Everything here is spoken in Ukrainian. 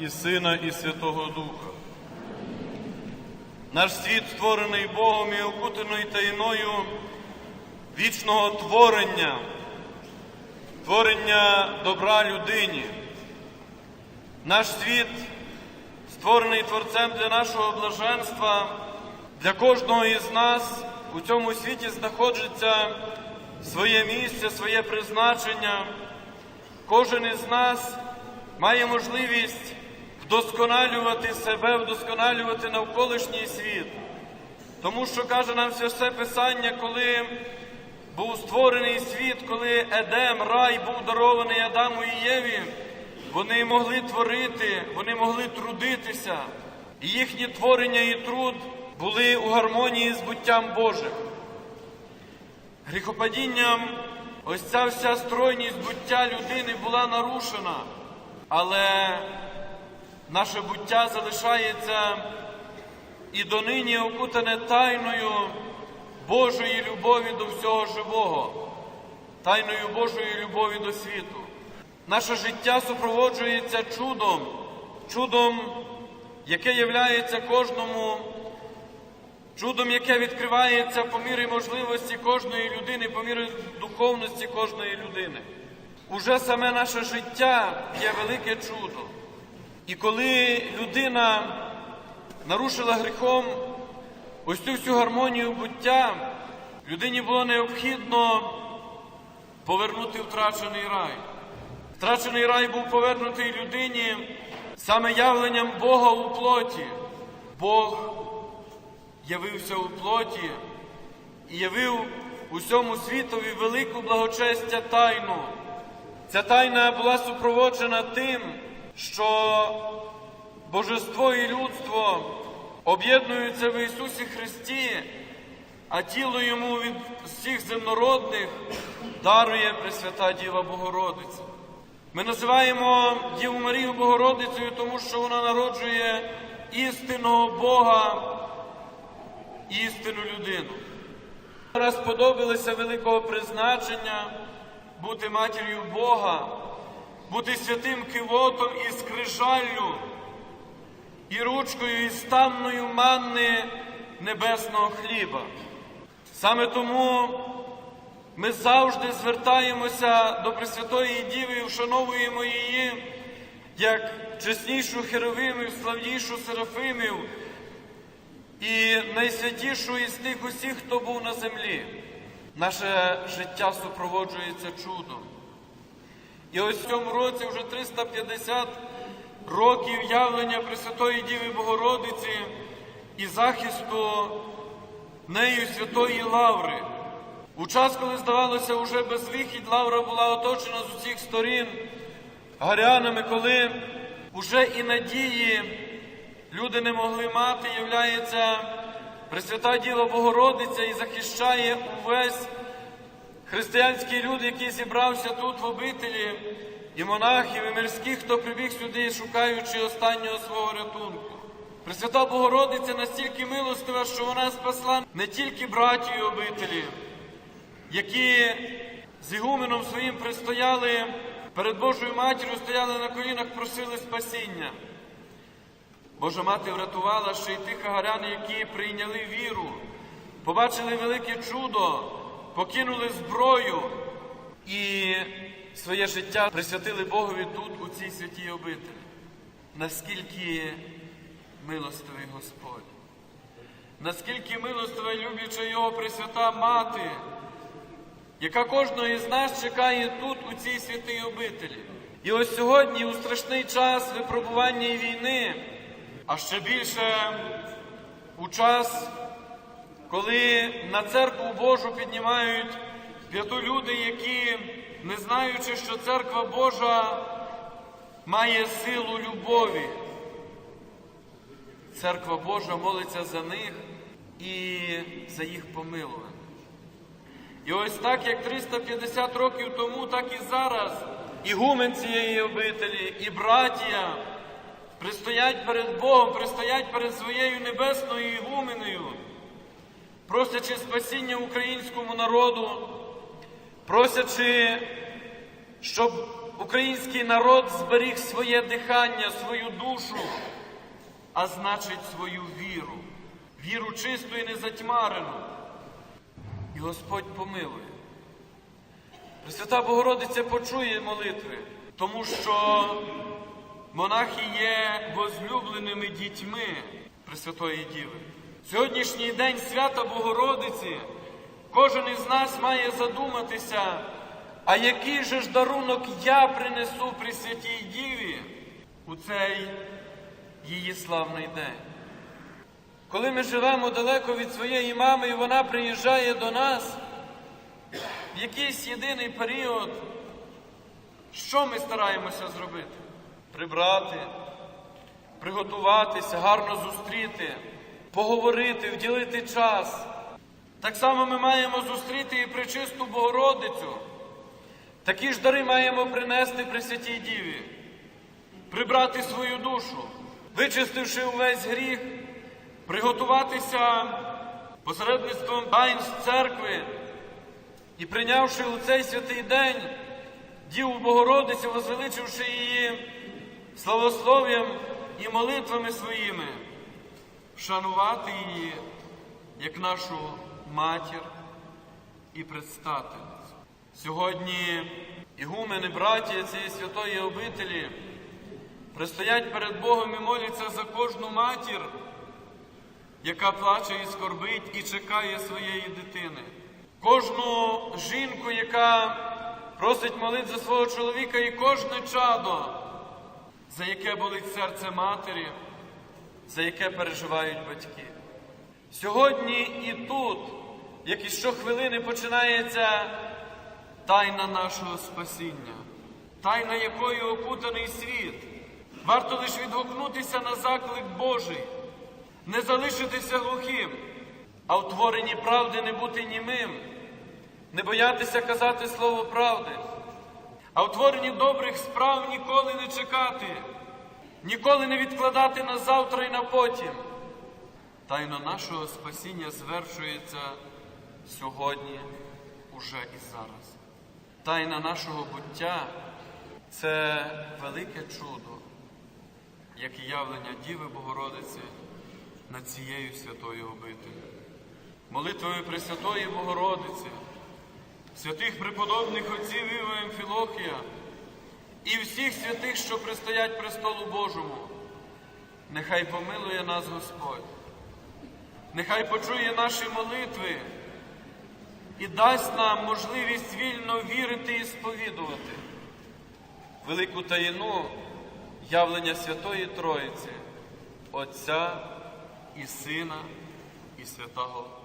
і Сина, і Святого Духа. Наш світ створений Богом і окутаний таїною вічного творення, творення добра людині. Наш світ створений Творцем для нашого блаженства, для кожного із нас у цьому світі знаходиться своє місце, своє призначення. Кожен із нас має можливість вдосконалювати себе, вдосконалювати навколишній світ. Тому що каже нам все Писання, коли був створений світ, коли Едем, рай був дарований Адаму і Єві, вони могли творити, вони могли трудитися, і їхнє творення і труд були у гармонії з буттям Божим. Гріхопадінням ось ця вся стройність буття людини була нарушена, але наше буття залишається і донині окутане тайною Божої любові до всього живого, тайною Божої любові до світу. Наше життя супроводжується чудом, чудом, яке являється кожному Чудом, яке відкривається по мірі можливості кожної людини, по мірі духовності кожної людини. Уже саме наше життя є велике чудо. І коли людина нарушила гріхом ось цю всю гармонію буття, людині було необхідно повернути втрачений рай. Втрачений рай був повернутий людині саме явленням Бога у плоті. Бог явився у плоті і явив усьому світові велику благочестя тайну. Ця тайна була супроводжена тим, що Божество і людство об'єднуються в Ісусі Христі, а тіло йому від всіх земнородних дарує Пресвята Діва Богородиця. Ми називаємо Діву Марію Богородицею, тому що вона народжує істинного Бога істину людину. Сподобалося великого призначення бути матір'ю Бога, бути святим кивотом і скрижаллю, і ручкою, і станною манни небесного хліба. Саме тому ми завжди звертаємося до Пресвятої Діви і вшановуємо її як чеснішу херовимів, славнішу серафимів і найсвятішу із тих усіх, хто був на землі. Наше життя супроводжується чудом. І ось в цьому році вже 350 років явлення Пресвятої Діви Богородиці і захисту нею Святої Лаври. У час, коли здавалося, уже безвихідь, Лавра була оточена з усіх сторін гарянами, коли уже і надії люди не могли мати, являється Пресвята Діва Богородиця і захищає увесь християнський люд, який зібрався тут в обителі, і монахів, і мирських, хто прибіг сюди, шукаючи останнього свого рятунку. Пресвята Богородиця настільки милостива, що вона спасла не тільки братію обителі, які з ігуменом своїм пристояли перед Божою матір'ю, стояли на колінах, просили спасіння. Божа мати врятувала ще й тих агарян, які прийняли віру, побачили велике чудо, покинули зброю і своє життя присвятили Богові тут, у цій святій обителі. Наскільки милостивий Господь, наскільки милостива і любляча Його Пресвята Мати, яка кожного із нас чекає тут, у цій святій обителі. І ось сьогодні, у страшний час випробування і війни. А ще більше у час, коли на церкву Божу піднімають п'яту люди, які, не знаючи, що церква Божа має силу любові, церква Божа молиться за них і за їх помилування. І ось так, як 350 років тому, так і зараз ігумен цієї обителі, і братія пристоять перед Богом, пристоять перед своєю небесною ігуменою, просячи спасіння українському народу, просячи, щоб український народ зберіг своє дихання, свою душу, а значить свою віру, віру чисту і незатьмарену. І Господь помилує. Пресвята Богородиця почує молитви, тому що монахи є возлюбленими дітьми Пресвятої Діви. Сьогоднішній день свята Богородиці кожен із нас має задуматися, а який же ж дарунок я принесу Пресвятій Діві у цей її славний день. Коли ми живемо далеко від своєї мами, і вона приїжджає до нас, в якийсь єдиний період, що ми стараємося зробити? Прибрати, приготуватися, гарно зустріти, поговорити, вділити час. Так само ми маємо зустріти і причисту Богородицю. Такі ж дари маємо принести Пресвятій Діві, прибрати свою душу, вичистивши увесь гріх, приготуватися посередництвом таїнств церкви і прийнявши у цей святий день Діву Богородицю, возвеличивши її славослов'ям і молитвами своїми, вшанувати її як нашу матір і предстательницю. Сьогодні ігумени, браті цієї святої обителі пристоять перед Богом і моляться за кожну матір, яка плаче і скорбить і чекає своєї дитини. Кожну жінку, яка просить молити за свого чоловіка, і кожне чадо, за яке болить серце матері, за яке переживають батьки. Сьогодні і тут, як і щохвилини, починається тайна нашого спасіння, тайна якою окутаний світ. Варто лише відгукнутися на заклик Божий, не залишитися глухим, а в творенні правди не бути німим, не боятися казати слово правди, а в добрих справ ніколи не чекати, ніколи не відкладати на завтра і на потім. Тайна нашого спасіння звершується сьогодні, уже і зараз. Тайна нашого буття це велике чудо, як і явлення Діви Богородиці над цією святою обителю. Молитвою Пресвятої Богородиці, святих преподобних отців Іва Амфілохія і всіх святих, що пристоять престолу Божому, нехай помилує нас Господь, нехай почує наші молитви і дасть нам можливість вільно вірити і сповідувати велику таїну явлення Святої Троїці, Отця і Сина і Святого.